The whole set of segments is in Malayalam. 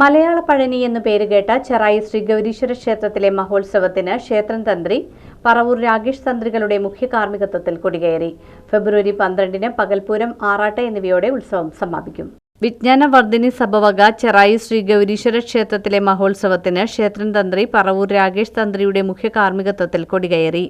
മലയാള പഴനി എന്നു പേരുകേട്ട ചെറായി ശ്രീ ഗൗരീശ്വര ക്ഷേത്രത്തിലെ മഹോത്സവത്തിന് ക്ഷേത്രം തന്ത്രി പറവൂർ രാകേഷ് തന്ത്രികളുടെ മുഖ്യ കാർമ്മികത്വത്തിൽ കൊടികയറി. ഫെബ്രുവരി പന്ത്രണ്ടിന് പകൽപൂരം ആറാട്ട് എന്നിവയോടെ ഉത്സവം സമാപിക്കും. വിജ്ഞാനവർദ്ധിനി സഭവക ചെറായി ശ്രീ ഗൗരീശ്വര ക്ഷേത്രത്തിലെ മഹോത്സവത്തിന് ക്ഷേത്രം തന്ത്രി പറവൂർ രാകേഷ് തന്ത്രിയുടെ മുഖ്യ കാർമ്മികത്വത്തിൽ കൊടികയറി.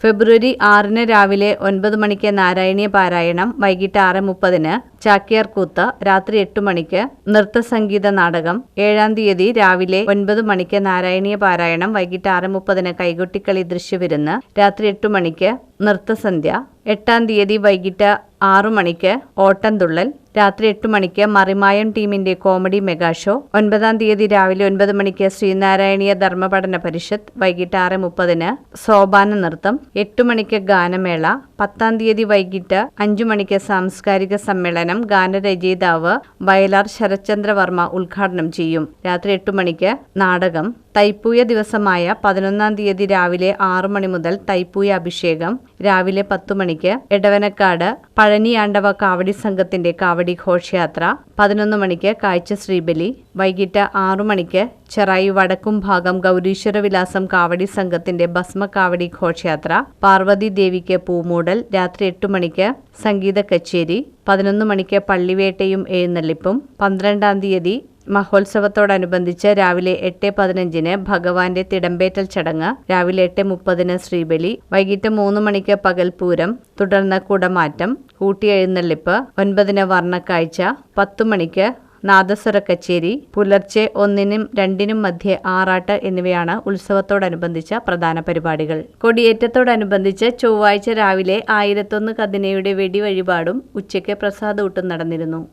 ഫെബ്രുവരി ആറിന് രാവിലെ ഒൻപത് മണിക്ക് നാരായണീയ പാരായണം വൈകിട്ട് ആറ് മുപ്പതിന് ചാക്യാർ കൂത്ത് രാത്രി എട്ട് മണിക്ക് നൃത്തസംഗീത നാടകം ഏഴാം തീയതി രാവിലെ ഒൻപത് മണിക്ക് നാരായണീയ പാരായണം വൈകിട്ട് ആറ് മുപ്പതിന് കൈകൊട്ടിക്കളി ദൃശ്യവിരുന്ന് രാത്രി എട്ട് മണിക്ക് നൃത്തസന്ധ്യ എട്ടാം തീയതി വൈകിട്ട് ആറു മണിക്ക് ഓട്ടംതുള്ളൽ രാത്രി എട്ട് മണിക്ക് മറിമായം ടീമിന്റെ കോമഡി മെഗാ ഷോ. ഒൻപതാം തീയതി രാവിലെ ഒൻപത് മണിക്ക് ശ്രീനാരായണീയ ധർമ്മപഠന പരിഷത്ത്. വൈകിട്ട് ആറ് മുപ്പതിന് സോപാന നൃത്തം. എട്ട് മണിക്ക് ഗാനമേള. പത്താം തീയതി വൈകിട്ട് അഞ്ചു മണിക്ക് സാംസ്കാരിക സമ്മേളനം. ഗാനരചയിതാവ് വയലാർ ശരത്ചന്ദ്രവർമ്മ ഉദ്ഘാടനം ചെയ്യും. രാത്രി എട്ട് മണിക്ക് നാടകം. തൈപ്പൂയ ദിവസമായ പതിനൊന്നാം തീയതി രാവിലെ ആറു മണി മുതൽ തൈപ്പൂയ അഭിഷേകം. രാവിലെ പത്തു മണിക്ക് എടവനക്കാട് പഴനിയാണ്ടവ കാവടി സംഘത്തിന്റെ കാവടി ഘോഷയാത്ര പതിനൊന്ന് മണിക്ക് കാഴ്ച ശ്രീബലി വൈകിട്ട് ആറു മണിക്ക് ചെറായി വടക്കും ഭാഗം ഗൗരീശ്വര വിലാസം കാവടി സംഘത്തിന്റെ ഭസ്മ കാവടി ഘോഷയാത്ര പാർവതി ദേവിക്ക് പൂമൂടൽ രാത്രി എട്ട് മണിക്ക് സംഗീത കച്ചേരി പതിനൊന്ന് മണിക്ക് പള്ളിവേട്ടയും എഴുന്നള്ളിപ്പും പന്ത്രണ്ടാം തീയതി മഹോത്സവത്തോടനുബന്ധിച്ച് രാവിലെ എട്ട് പതിനഞ്ചിന് ഭഗവാന്റെ തിടമ്പേറ്റൽ ചടങ്ങ് രാവിലെ എട്ട് മുപ്പതിന് ശ്രീബലി വൈകിട്ട് മൂന്ന് മണിക്ക് പകൽപൂരം തുടർന്ന് കുടമാറ്റം കൂട്ടിയെഴുന്നള്ളിപ്പ്. ഒൻപതിന് വർണക്കാഴ്ച. പത്തു മണിക്ക് നാദസ്വര കച്ചേരി. പുലർച്ചെ ഒന്നിനും രണ്ടിനും മധ്യേ ആറാട്ട് എന്നിവയാണ് ഉത്സവത്തോടനുബന്ധിച്ച പ്രധാന പരിപാടികൾ. കൊടിയേറ്റത്തോടനുബന്ധിച്ച് ചൊവ്വാഴ്ച രാവിലെ ആയിരത്തൊന്ന് കതിനയുടെ വെടിവഴിപാടും ഉച്ചയ്ക്ക് പ്രസാദൂട്ടും നടന്നിരുന്നു.